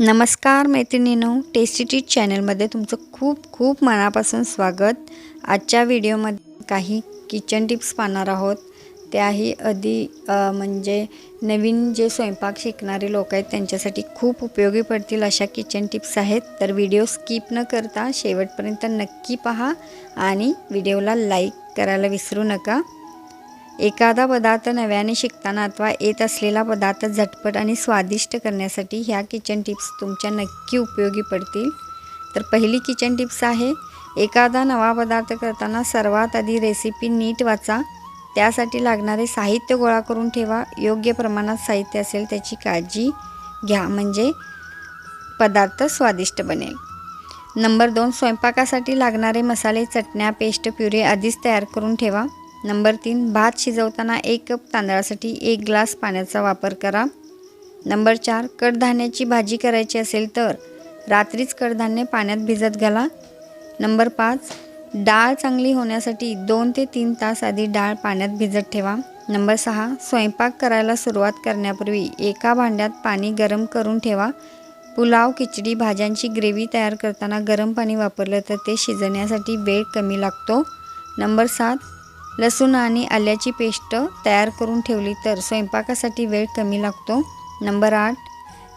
नमस्कार मैत्रिणीनो टेस्टी टीच चॅनलमध्ये तुमचं खूप खूप मनापासून स्वागत. आजच्या व्हिडिओमध्ये काही किचन टिप्स पाहणार आहोत. त्याही आधी म्हणजे नवीन जे स्वयंपाक शिकणारे लोक आहेत त्यांच्यासाठी खूप उपयोगी पडतील अशा किचन टिप्स आहेत. तर व्हिडिओ स्किप न करता शेवटपर्यंत नक्की पहा आणि व्हिडिओला लाईक करायला विसरू नका. एखादा पदार्थ नव्याने शिकताना अथवा येत असलेला पदार्थ झटपट आणि स्वादिष्ट करण्यासाठी ह्या किचन टिप्स तुमच्या नक्की उपयोगी पडतील. तर पहिली किचन टिप्स आहे एखादा नवा पदार्थ करताना सर्वात आधी रेसिपी नीट वाचा. त्यासाठी लागणारे साहित्य गोळा करून ठेवा. योग्य प्रमाणात साहित्य असेल त्याची काळजी घ्या म्हणजे पदार्थ स्वादिष्ट बनेल. नंबर दोन स्वयंपाकासाठी लागणारे मसाले चटण्या पेस्ट प्युरे आधीच तयार करून ठेवा. नंबर तीन भात शिजवताना एक कप तांदळासाठी एक ग्लास पाण्याचा वापर करा. नंबर चार कडधान्याची भाजी करायची असेल तर रात्रीच कडधान्य पाण्यात भिजत घाला. नंबर पाच डाळ चांगली होण्यासाठी दोन ते तीन तास आधी डाळ पाण्यात भिजत ठेवा. नंबर सहा स्वयंपाक करायला सुरुवात करण्यापूर्वी एका भांड्यात पाणी गरम करून ठेवा. पुलाव खिचडी भाज्यांची ग्रेव्ही तयार करताना गरम पाणी वापरलं तर ते शिजण्यासाठी वेळ कमी लागतो. नंबर सात लसूण आणि आल्याची पेस्ट तयार करून ठेवली तर स्वयंपाकासाठी वेळ कमी लागतो. नंबर आठ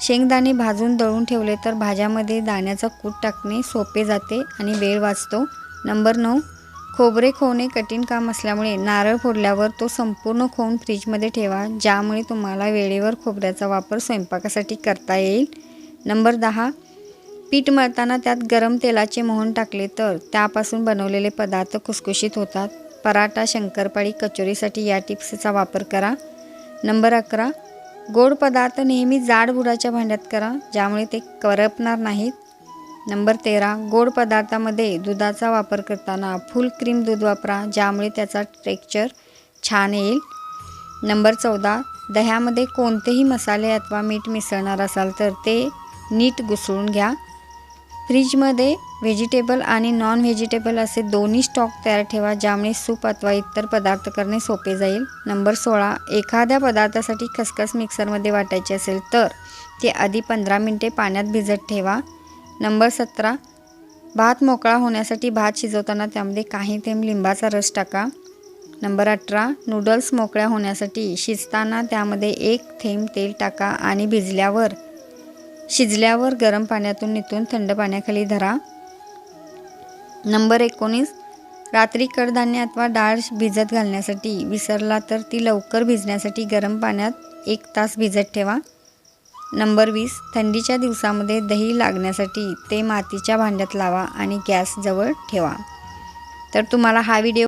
शेंगदाणे भाजून दळून ठेवले तर भाज्यामध्ये दाण्याचा कूट टाकणे सोपे जाते आणि वेळ वाचतो. नंबर नऊ खोबरे खोवणे कठीण काम असल्यामुळे नारळ फोडल्यावर तो संपूर्ण खोवून फ्रीजमध्ये ठेवा ज्यामुळे तुम्हाला वेळेवर खोबऱ्याचा वापर स्वयंपाकासाठी करता येईल. नंबर दहा पीठ मळताना त्यात गरम तेलाचे मोहन टाकले तर त्यापासून बनवलेले पदार्थ खुसखुशीत होतात. पराठा शंकरपाळी कचोरीसाठी या टिप्सचा वापर करा. नंबर अकरा गोड पदार्थ नेहमी जाड बुडाच्या भांड्यात करा ज्यामुळे ते करपणार नाहीत. नंबर तेरा गोड पदार्थामध्ये दुधाचा वापर करताना फुल क्रीम दूध वापरा ज्यामुळे त्याचा टेक्चर छान येईल. नंबर चौदा दह्यामध्ये कोणतेही मसाले अथवा मीठ मिसळणार असाल तर ते नीट घुसळून घ्या. फ्रीजमध्ये व्हेजिटेबल आणि नॉन व्हेजिटेबल असे दोन्ही स्टॉक तयार ठेवा ज्यामुळे सूप अथवा इतर पदार्थ करणे सोपे जाईल. नंबर सोळा एखाद्या पदार्थासाठी खसखस मिक्सरमध्ये वाटायची असेल तर ते आधी पंधरा मिनटे पाण्यात भिजत ठेवा. नंबर सतरा भात मोकळा होण्यासाठी भात शिजवताना त्यामध्ये काही थेंब लिंबाचा रस टाका. नंबर अठरा नूडल्स मोकळ्या होण्यासाठी शिजताना त्यामध्ये एक थेंब तेल टाका आणि भिजल्यावर शिजल्यावर गरम पाण्यातून नितून थंड पाण्याखाली धरा. नंबर एकोणीस. रात्री कडधान्य अथवा डाळ भिजत घालण्यासाठी विसरला तर ती लवकर भिजण्यासाठी गरम पाण्यात एक तास भिजत ठेवा. नंबर वीस. थंडीच्या दिवसामध्ये दही लागण्यासाठी ते मातीच्या भांड्यात लावा आणि गॅसजवळ ठेवा. तर तुम्हाला हा व्हिडिओ